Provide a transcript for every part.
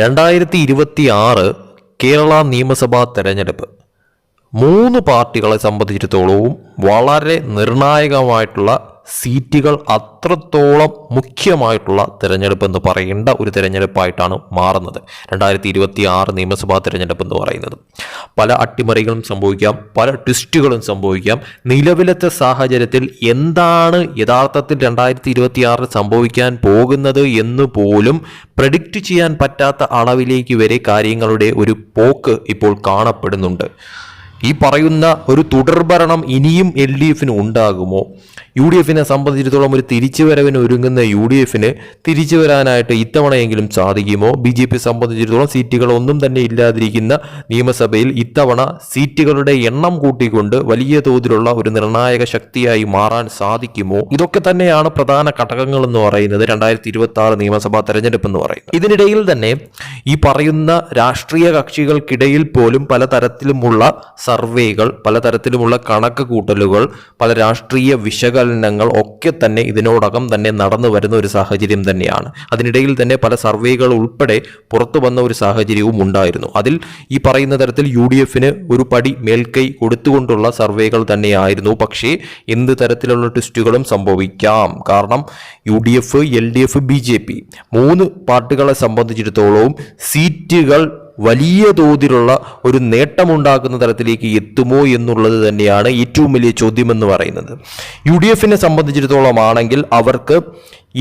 രണ്ടായിരത്തി ഇരുപത്തി ആറ് കേരള നിയമസഭാ തെരഞ്ഞെടുപ്പ്. മൂന്ന് പാർട്ടികളെ സംബന്ധിച്ചിടത്തോളവും വളരെ നിർണായകമായിട്ടുള്ള സീറ്റുകൾ അത്രത്തോളം മുഖ്യമായിട്ടുള്ള തിരഞ്ഞെടുപ്പ് എന്ന് പറയേണ്ട ഒരു തിരഞ്ഞെടുപ്പായിട്ടാണ് മാറുന്നത്. രണ്ടായിരത്തി ഇരുപത്തി ആറ് നിയമസഭാ തിരഞ്ഞെടുപ്പ് എന്ന് പറയുന്നത്. പല അട്ടിമറികളും സംഭവിക്കാം പല ട്വിസ്റ്റുകളും സംഭവിക്കാം. നിലവിലത്തെ സാഹചര്യത്തിൽ എന്താണ് യഥാർത്ഥത്തിൽ രണ്ടായിരത്തി ഇരുപത്തി ആറിൽ സംഭവിക്കാൻ പോകുന്നത് എന്ന് പോലും പ്രഡിക്റ്റ് ചെയ്യാൻ പറ്റാത്ത അളവിലേക്ക് വരെ കാര്യങ്ങളുടെ ഒരു പോക്ക് ഇപ്പോൾ കാണപ്പെടുന്നുണ്ട്. ഈ പറയുന്ന ഒരു തുടർഭരണം ഇനിയും എൽ ഡി എഫിന് ഉണ്ടാകുമോ? യു ഡി എഫിനെ സംബന്ധിച്ചിടത്തോളം ഒരു തിരിച്ചുവരവിന് ഒരുങ്ങുന്ന യു ഡി എഫിന് തിരിച്ചു വരാനായിട്ട് ഇത്തവണയെങ്കിലും സാധിക്കുമോ? ബി ജെ പി സംബന്ധിച്ചിടത്തോളം സീറ്റുകളൊന്നും തന്നെ ഇല്ലാതിരിക്കുന്ന നിയമസഭയിൽ ഇത്തവണ സീറ്റുകളുടെ എണ്ണം കൂട്ടിക്കൊണ്ട് വലിയ തോതിലുള്ള ഒരു നിർണായക ശക്തിയായി മാറാൻ സാധിക്കുമോ? ഇതൊക്കെ തന്നെയാണ് പ്രധാന ഘടകങ്ങൾ എന്ന് പറയുന്നത് രണ്ടായിരത്തി ഇരുപത്തി ആറ് നിയമസഭാ തെരഞ്ഞെടുപ്പ് എന്ന് പറയുന്നത്. ഇതിനിടയിൽ തന്നെ ഈ പറയുന്ന രാഷ്ട്രീയ കക്ഷികൾക്കിടയിൽ പോലും പലതരത്തിലുമുള്ള സർവേകൾ പലതരത്തിലുമുള്ള കണക്ക് കൂട്ടലുകൾ പല രാഷ്ട്രീയ വിശകലനങ്ങൾ ഒക്കെ തന്നെ ഇതിനോടകം തന്നെ നടന്നു വരുന്ന ഒരു സാഹചര്യം തന്നെയാണ്. അതിനിടയിൽ തന്നെ പല സർവേകൾ ഉൾപ്പെടെ പുറത്തു വന്ന ഒരു സാഹചര്യവും ഉണ്ടായിരുന്നു. അതിൽ ഈ പറയുന്ന തരത്തിൽ യു ഡി എഫിന് ഒരു പടി മേൽക്കൈ കൊടുത്തുകൊണ്ടുള്ള സർവേകൾ തന്നെയായിരുന്നു. പക്ഷേ എന്ത് തരത്തിലുള്ള ട്വിസ്റ്റുകളും സംഭവിക്കാം. കാരണം U D F L D F B J P മൂന്ന് പാർട്ടികളെ സംബന്ധിച്ചിടത്തോളവും സീറ്റുകൾ വലിയ തോതിലുള്ള ഒരു നേട്ടമുണ്ടാക്കുന്ന തരത്തിലേക്ക് എത്തുമോ എന്നുള്ളത് തന്നെയാണ് ഏറ്റവും വലിയ ചോദ്യമെന്ന് പറയുന്നത്. യു ഡി എഫിനെ സംബന്ധിച്ചിടത്തോളം ആണെങ്കിൽ അവർക്ക്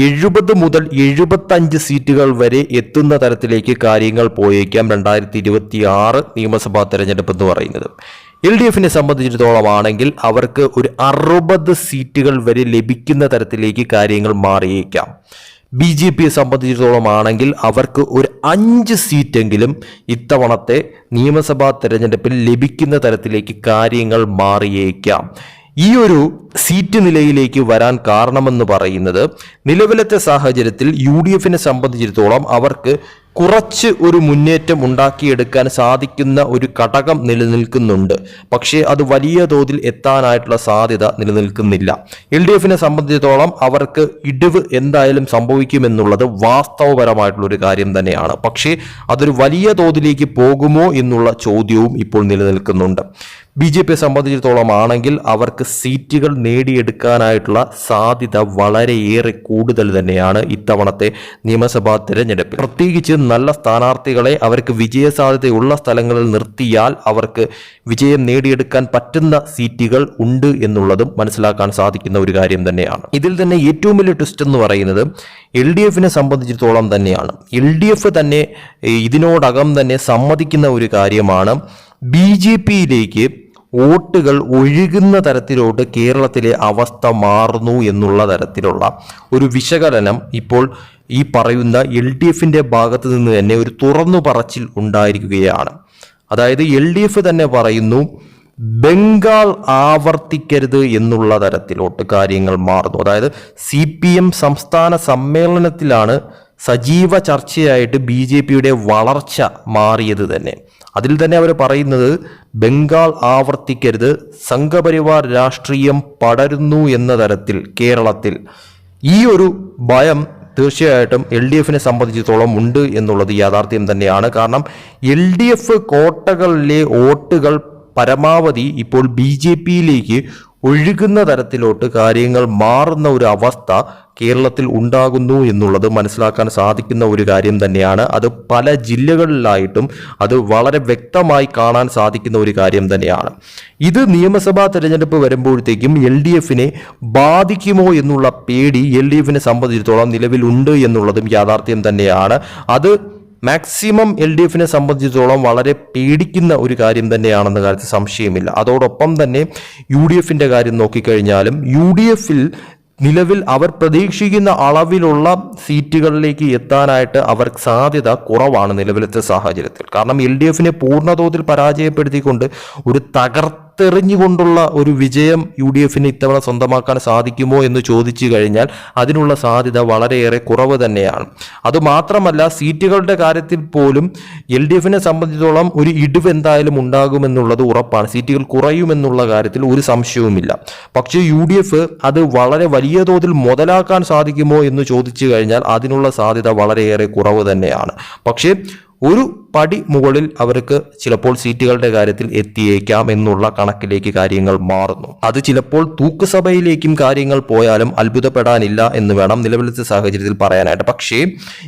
എഴുപത് മുതൽ എഴുപത്തഞ്ച് സീറ്റുകൾ വരെ എത്തുന്ന തരത്തിലേക്ക് കാര്യങ്ങൾ പോയേക്കാം രണ്ടായിരത്തി ഇരുപത്തി ആറ് നിയമസഭാ തെരഞ്ഞെടുപ്പ് എന്ന് പറയുന്നത്. എൽ ഡി എഫിനെ സംബന്ധിച്ചിടത്തോളം ആണെങ്കിൽ അവർക്ക് ഒരു അറുപത് സീറ്റുകൾ വരെ ലഭിക്കുന്ന തരത്തിലേക്ക് കാര്യങ്ങൾ മാറിയേക്കാം. ബി ജെ പിയെ സംബന്ധിച്ചിടത്തോളം ആണെങ്കിൽ അവർക്ക് ഒരു അഞ്ച് സീറ്റെങ്കിലും ഇത്തവണത്തെ നിയമസഭാ തെരഞ്ഞെടുപ്പിൽ ലഭിക്കുന്ന തരത്തിലേക്ക് കാര്യങ്ങൾ മാറിയേക്കാം. ഈ ഒരു സീറ്റ് നിലയിലേക്ക് വരാൻ കാരണമെന്ന് പറയുന്നത് നിലവിലത്തെ സാഹചര്യത്തിൽ യു ഡി എഫിനെ സംബന്ധിച്ചിടത്തോളം അവർക്ക് കുറച്ച് ഒരു മുന്നേറ്റം ഉണ്ടാക്കിയെടുക്കാൻ സാധിക്കുന്ന ഒരു ഘടകം നിലനിൽക്കുന്നുണ്ട്. പക്ഷേ അത് വലിയ തോതിൽ എത്താനായിട്ടുള്ള സാധ്യത നിലനിൽക്കുന്നില്ല. എൽ ഡി എഫിനെ സംബന്ധിച്ചിടത്തോളം അവർക്ക് ഇടിവ് എന്തായാലും സംഭവിക്കുമെന്നുള്ളത് വാസ്തവപരമായിട്ടുള്ള ഒരു കാര്യം തന്നെയാണ്. പക്ഷേ അതൊരു വലിയ തോതിലേക്ക് പോകുമോ എന്നുള്ള ചോദ്യവും ഇപ്പോൾ നിലനിൽക്കുന്നുണ്ട്. ബി ജെ പിയെ സംബന്ധിച്ചിടത്തോളം ആണെങ്കിൽ അവർക്ക് സീറ്റുകൾ നേടിയെടുക്കാനായിട്ടുള്ള സാധ്യത വളരെയേറെ കൂടുതൽ തന്നെയാണ് ഇത്തവണത്തെ നിയമസഭാ തിരഞ്ഞെടുപ്പിൽ. പ്രത്യേകിച്ച് നല്ല സ്ഥാനാർത്ഥികളെ അവർക്ക് വിജയസാധ്യതയുള്ള സ്ഥലങ്ങളിൽ നിർത്തിയാൽ അവർക്ക് വിജയം നേടിയെടുക്കാൻ പറ്റുന്ന സീറ്റുകൾ ഉണ്ട് എന്നുള്ളതും മനസ്സിലാക്കാൻ സാധിക്കുന്ന ഒരു കാര്യം തന്നെയാണ്. ഇതിൽ തന്നെ ഏറ്റവും വലിയ ട്വിസ്റ്റ് എന്ന് പറയുന്നത് എൽ ഡി എഫിനെ സംബന്ധിച്ചിടത്തോളം തന്നെയാണ്. എൽ ഡി എഫ് തന്നെ ഇതിനോടകം തന്നെ സമ്മതിക്കുന്ന ഒരു കാര്യമാണ് ബി ജെ പിയിലേക്ക് വോട്ടുകൾ ഒഴുകുന്ന തരത്തിലോട്ട് കേരളത്തിലെ അവസ്ഥ മാറുന്നു എന്നുള്ള തരത്തിലുള്ള ഒരു വിശകലനം ഇപ്പോൾ ഈ പറയുന്ന എൽ ഡി എഫിന്റെ ഭാഗത്ത് നിന്ന് തന്നെ ഒരു തുറന്നു പറച്ചിൽ ഉണ്ടായിരിക്കുകയാണ്. അതായത് എൽ ഡി എഫ് തന്നെ പറയുന്നു ബംഗാൾ ആവർത്തിക്കരുത് എന്നുള്ള തരത്തിലോട്ട് കാര്യങ്ങൾ മാറുന്നു. അതായത് സി പി എം സംസ്ഥാന സമ്മേളനത്തിലാണ് സജീവ ചർച്ചയായിട്ട് ബി ജെ പിയുടെ വളർച്ച മാറിയത് തന്നെ. അതിൽ തന്നെ അവർ പറയുന്നത് ബംഗാൾ ആവർത്തിക്കരുത് സംഘപരിവാർ രാഷ്ട്രീയം പടരുന്നു എന്ന തരത്തിൽ കേരളത്തിൽ. ഈ ഒരു ഭയം തീർച്ചയായിട്ടും എൽ ഡി എഫിനെ സംബന്ധിച്ചിടത്തോളം ഉണ്ട് എന്നുള്ളത് യാഥാർത്ഥ്യം തന്നെയാണ്. കാരണം എൽ ഡി എഫ് കോട്ടകളിലെ വോട്ടുകൾ പരമാവധി ഇപ്പോൾ ബി ജെ പിയിലേക്ക് ഒഴുകുന്ന തരത്തിലോട്ട് കാര്യങ്ങൾ മാറുന്ന ഒരു അവസ്ഥ കേരളത്തിൽ ഉണ്ടാകുന്നു എന്നുള്ളത് മനസ്സിലാക്കാൻ സാധിക്കുന്ന ഒരു കാര്യം തന്നെയാണ്. അത് പല ജില്ലകളിലായിട്ടും അത് വളരെ വ്യക്തമായി കാണാൻ സാധിക്കുന്ന ഒരു കാര്യം തന്നെയാണ്. ഇത് നിയമസഭാ തെരഞ്ഞെടുപ്പ് വരുമ്പോഴത്തേക്കും എൽ ഡി എഫിനെ ബാധിക്കുമോ എന്നുള്ള പേടി എൽ ഡി എഫിനെ സംബന്ധിച്ചിടത്തോളം നിലവിലുണ്ട് എന്നുള്ളതും യാഥാർത്ഥ്യം തന്നെയാണ്. അത് മാക്സിമം എൽ ഡി എഫിനെ സംബന്ധിച്ചിടത്തോളം വളരെ പേടിക്കുന്ന ഒരു കാര്യം തന്നെയാണെന്ന കാര്യത്തിൽ സംശയമില്ല. അതോടൊപ്പം തന്നെ യു ഡി എഫിന്റെ കാര്യം നോക്കിക്കഴിഞ്ഞാലും യു ഡി എഫിൽ നിലവിൽ അവർ പ്രതീക്ഷിക്കുന്ന അളവിലുള്ള സീറ്റുകളിലേക്ക് എത്താനായിട്ട് അവർക്ക് സാധ്യത കുറവാണ് നിലവിലത്തെ സാഹചര്യത്തിൽ. കാരണം എൽ ഡി എഫിനെ പൂർണതോതിൽ പരാജയപ്പെടുത്തിക്കൊണ്ട് ഒരു തകർത്ത തകർത്തെറിഞ്ഞുകൊണ്ടുള്ള ഒരു വിജയം യു ഡി എഫിന് ഇത്തവണ സ്വന്തമാക്കാൻ സാധിക്കുമോ എന്ന് ചോദിച്ചു കഴിഞ്ഞാൽ അതിനുള്ള സാധ്യത വളരെയേറെ കുറവ് തന്നെയാണ്. അതുമാത്രമല്ല സീറ്റുകളുടെ കാര്യത്തിൽ പോലും എൽ ഡി എഫിനെ സംബന്ധിച്ചിടത്തോളം ഒരു ഇടിവ് എന്തായാലും ഉണ്ടാകുമെന്നുള്ളത് ഉറപ്പാണ്. സീറ്റുകൾ കുറയുമെന്നുള്ള കാര്യത്തിൽ ഒരു സംശയവുമില്ല. പക്ഷേ യു ഡി എഫ് അത് വളരെ വലിയ തോതിൽ മുതലാക്കാൻ സാധിക്കുമോ എന്ന് ചോദിച്ചു കഴിഞ്ഞാൽ അതിനുള്ള സാധ്യത വളരെയേറെ കുറവ് തന്നെയാണ്. പക്ഷേ ഒരു പടി മുകളിൽ അവർക്ക് ചിലപ്പോൾ സീറ്റുകളുടെ കാര്യത്തിൽ എത്തിയേക്കാം എന്നുള്ള കണക്കിലേക്ക് കാര്യങ്ങൾ മാറുന്നു. അത് ചിലപ്പോൾ തൂക്കുസഭയിലേക്കും കാര്യങ്ങൾ പോയാലും അത്ഭുതപ്പെടാനില്ല എന്ന് വേണം നിലവിലത്തെ സാഹചര്യത്തിൽ പറയാനായിട്ട്. പക്ഷേ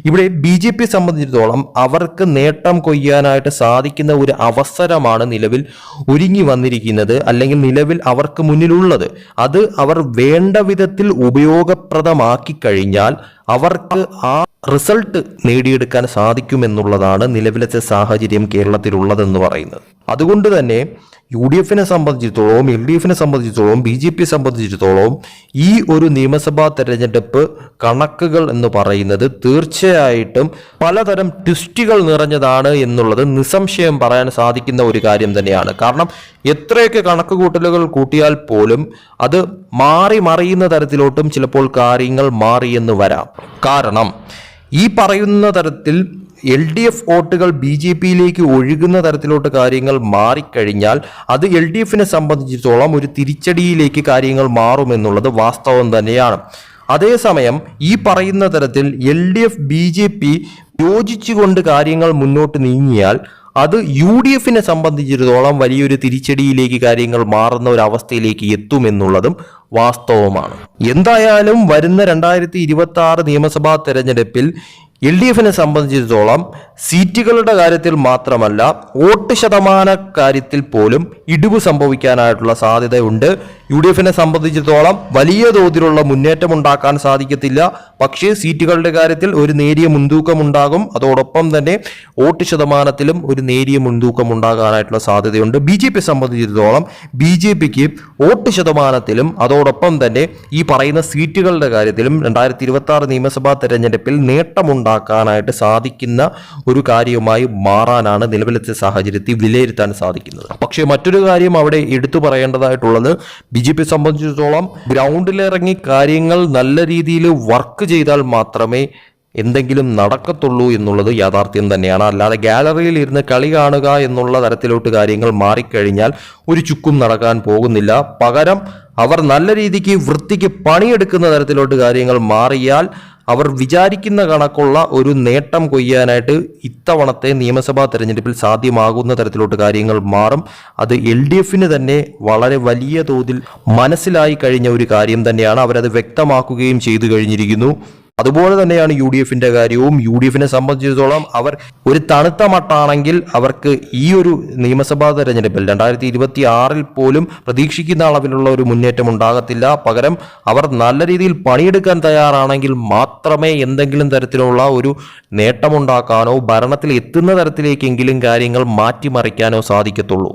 ഇവിടെ ബി ജെ പി സംബന്ധിച്ചിടത്തോളം അവർക്ക് നേട്ടം കൊയ്യാനായിട്ട് സാധിക്കുന്ന ഒരു അവസരമാണ് നിലവിൽ ഒരുങ്ങി വന്നിരിക്കുന്നത് അല്ലെങ്കിൽ നിലവിൽ അവർക്ക് മുന്നിലുള്ളത്. അത് അവർ വേണ്ട വിധത്തിൽ ഉപയോഗപ്രദമാക്കി കഴിഞ്ഞാൽ അവർക്ക് ആ റിസൾട്ട് നേടിയെടുക്കാൻ സാധിക്കുമെന്നുള്ളതാണ് നിലവിലത്തെ സാഹചര്യം കേരളത്തിലുള്ളതെന്ന് പറയുന്നത്. അതുകൊണ്ട് തന്നെ യു ഡി എഫിനെ സംബന്ധിച്ചിടത്തോളം എൽ ഡി എഫിനെ സംബന്ധിച്ചിടത്തോളം ബി ജെ പിയെ സംബന്ധിച്ചിടത്തോളം ഈ ഒരു നിയമസഭാ തെരഞ്ഞെടുപ്പ് കണക്കുകൾ എന്ന് പറയുന്നത് തീർച്ചയായിട്ടും പലതരം ട്വിസ്റ്റുകൾ നിറഞ്ഞതാണ് എന്നുള്ളത് നിസ്സംശയം പറയാൻ സാധിക്കുന്ന ഒരു കാര്യം തന്നെയാണ്. കാരണം എത്രയൊക്കെ കണക്കുകൂട്ടലുകൾ കൂട്ടിയാൽ പോലും അത് മാറി മറിയുന്ന തരത്തിലോട്ടും ചിലപ്പോൾ കാര്യങ്ങൾ മാറിയെന്ന് വരാം. കാരണം ഈ പറയുന്ന തരത്തിൽ എൽ ഡി എഫ് വോട്ടുകൾ ബി ജെ പിയിലേക്ക് ഒഴുകുന്ന തരത്തിലോട്ട് കാര്യങ്ങൾ മാറിക്കഴിഞ്ഞാൽ അത് എൽ ഡി എഫിനെ സംബന്ധിച്ചിടത്തോളം ഒരു തിരിച്ചടിയിലേക്ക് കാര്യങ്ങൾ മാറുമെന്നുള്ളത് വാസ്തവം തന്നെയാണ്. അതേസമയം ഈ പറയുന്ന തരത്തിൽ L D F B J P യോജിച്ചുകൊണ്ട് കാര്യങ്ങൾ മുന്നോട്ട് നീങ്ങിയാൽ അത് യു ഡി എഫിനെ സംബന്ധിച്ചിടത്തോളം വലിയൊരു തിരിച്ചടിയിലേക്ക് കാര്യങ്ങൾ മാറുന്ന ഒരു അവസ്ഥയിലേക്ക് എത്തുമെന്നുള്ളതും വാസ്തവമാണ്. എന്തായാലും വരുന്ന രണ്ടായിരത്തി ഇരുപത്തി ആറ് നിയമസഭാ തെരഞ്ഞെടുപ്പിൽ എൽ ഡി എഫിനെ സംബന്ധിച്ചിടത്തോളം സീറ്റുകളുടെ കാര്യത്തിൽ മാത്രമല്ല വോട്ട് ശതമാന കാര്യത്തിൽ പോലും ഇടിവ് സംഭവിക്കാനായിട്ടുള്ള സാധ്യതയുണ്ട്. യു ഡി എഫിനെ സംബന്ധിച്ചിടത്തോളം വലിയ തോതിലുള്ള മുന്നേറ്റം ഉണ്ടാക്കാൻ സാധിക്കത്തില്ല. പക്ഷേ സീറ്റുകളുടെ കാര്യത്തിൽ ഒരു നേരിയ മുൻതൂക്കം ഉണ്ടാകും. അതോടൊപ്പം തന്നെ വോട്ട് ശതമാനത്തിലും ഒരു നേരിയ മുൻതൂക്കം ഉണ്ടാകാനായിട്ടുള്ള സാധ്യതയുണ്ട്. ബി ജെ പി സംബന്ധിച്ചിടത്തോളം ബി ജെ പിക്ക് വോട്ട് ശതമാനത്തിലും അതോടൊപ്പം തന്നെ ഈ പറയുന്ന സീറ്റുകളുടെ കാര്യത്തിലും രണ്ടായിരത്തി ഇരുപത്തി ആറ് നിയമസഭാ തെരഞ്ഞെടുപ്പിൽ നേട്ടമുണ്ടാക്കാനായിട്ട് സാധിക്കുന്ന ഒരു കാര്യവുമായി മാറാനാണ് നിലവിലത്തെ സാഹചര്യത്തിൽ വിലയിരുത്താൻ സാധിക്കുന്നത്. പക്ഷേ മറ്റൊരു കാര്യം അവിടെ എടുത്തു പറയേണ്ടതായിട്ടുള്ളത് ബി ജെ പി സംബന്ധിച്ചിടത്തോളം ഗ്രൗണ്ടിലിറങ്ങി കാര്യങ്ങൾ നല്ല രീതിയിൽ വർക്ക് ചെയ്താൽ മാത്രമേ എന്തെങ്കിലും നടക്കത്തുള്ളൂ എന്നുള്ളത് യാഥാർത്ഥ്യം തന്നെയാണ്. അല്ലാതെ ഗാലറിയിൽ ഇരുന്ന് കളി കാണുക എന്നുള്ള തരത്തിലോട്ട് കാര്യങ്ങൾ മാറിക്കഴിഞ്ഞാൽ ഒരു ചുക്കും നടക്കാൻ പോകുന്നില്ല. പകരം അവർ നല്ല രീതിക്ക് വൃത്തിക്ക് പണിയെടുക്കുന്ന തരത്തിലോട്ട് കാര്യങ്ങൾ മാറിയാൽ അവർ വിചാരിക്കുന്ന കണക്കുള്ള ഒരു നേട്ടം കൊയ്യാനായിട്ട് ഇത്തവണത്തെ നിയമസഭാ തെരഞ്ഞെടുപ്പിൽ സാധ്യമാകുന്ന തരത്തിലോട്ട് കാര്യങ്ങൾ മാറും. അത് എൽ ഡി എഫിന് തന്നെ വളരെ വലിയ തോതിൽ മനസ്സിലായി കഴിഞ്ഞ ഒരു കാര്യം തന്നെയാണ്. അവരത് വ്യക്തമാക്കുകയും ചെയ്തു കഴിഞ്ഞിരിക്കുന്നു. അതുപോലെ തന്നെയാണ് യു ഡി എഫിന്റെ കാര്യവും. യു ഡി എഫിനെ സംബന്ധിച്ചിടത്തോളം അവർ ഒരു തണുത്ത മട്ടാണെങ്കിൽ അവർക്ക് ഈ ഒരു നിയമസഭാ തെരഞ്ഞെടുപ്പിൽ രണ്ടായിരത്തി ഇരുപത്തി ആറിൽ പോലും പ്രതീക്ഷിക്കുന്ന അളവിലുള്ള ഒരു മുന്നേറ്റം ഉണ്ടാകത്തില്ല. പകരം അവർ നല്ല രീതിയിൽ പണിയെടുക്കാൻ തയ്യാറാണെങ്കിൽ മാത്രമേ എന്തെങ്കിലും തരത്തിലുള്ള ഒരു നേട്ടമുണ്ടാക്കാനോ ഭരണത്തിൽ എത്തുന്ന തരത്തിലേക്കെങ്കിലും കാര്യങ്ങൾ മാറ്റിമറിക്കാനോ സാധിക്കത്തുള്ളൂ.